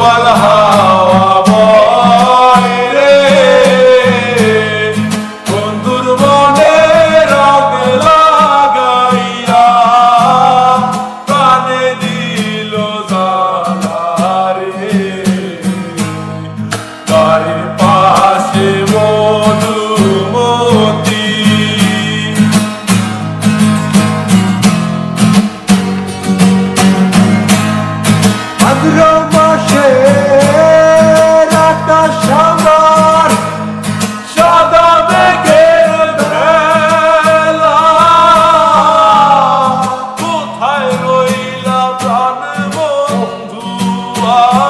والهادي 아.